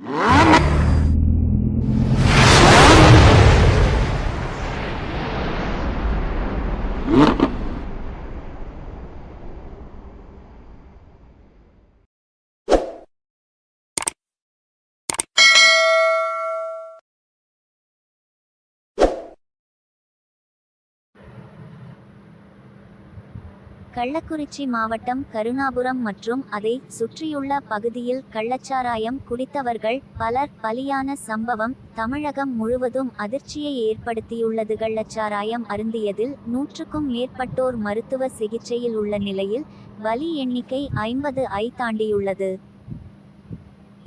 Mm-hmm. Kallakurichi மாவட்டம் கருணாபுரம் மற்றும் அதை சுற்றியுள்ள பகுதியில் கள்ளச்சாராயம் குடித்தவர்கள் பலர் பலியான சம்பவம் தமிழகம் முழுவதும் அதிர்ச்சியை ஏற்படுத்தியுள்ளது. கள்ளச்சாராயம் அருந்தியதில் நூற்றுக்கும் மேற்பட்டோர் மருத்துவ சிகிச்சையில் உள்ள நிலையில் பலி எண்ணிக்கை ஐம்பது ஐ தாண்டியுள்ளது.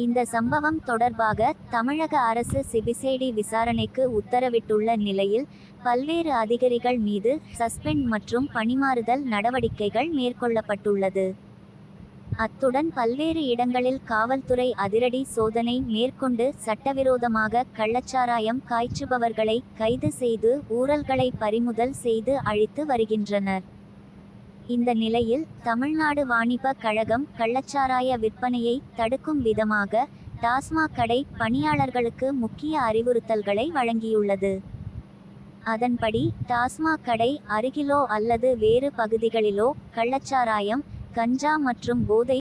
இந்த சம்பவம் தொடர்பாக தமிழக அரசு சிபிசிஐடி விசாரணைக்கு உத்தரவிட்டுள்ள நிலையில் பல்வேறு அதிகாரிகள் மீது சஸ்பெண்ட் மற்றும் பணிமாறுதல் நடவடிக்கைகள் மேற்கொள்ளப்பட்டுள்ளது. அத்துடன் பல்வேறு இடங்களில் காவல்துறை அதிரடி சோதனை மேற்கொண்டு சட்டவிரோதமாக கள்ளச்சாராயம் காய்ச்சுபவர்களை கைது செய்து ஊழல்களை பறிமுதல் செய்து அழித்து வருகின்றனர். இந்த நிலையில் தமிழ்நாடு வாணிப கழகம் கள்ளச்சாராய விற்பனையை தடுக்கும் விதமாக டாஸ்மாக் கடை பணியாளர்களுக்கு முக்கிய அறிவுறுத்தல்களை வழங்கியுள்ளது. அதன்படி டாஸ்மாக் கடை அருகிலோ அல்லது வேறு பகுதிகளிலோ கள்ளச்சாராயம் கஞ்சா மற்றும் போதை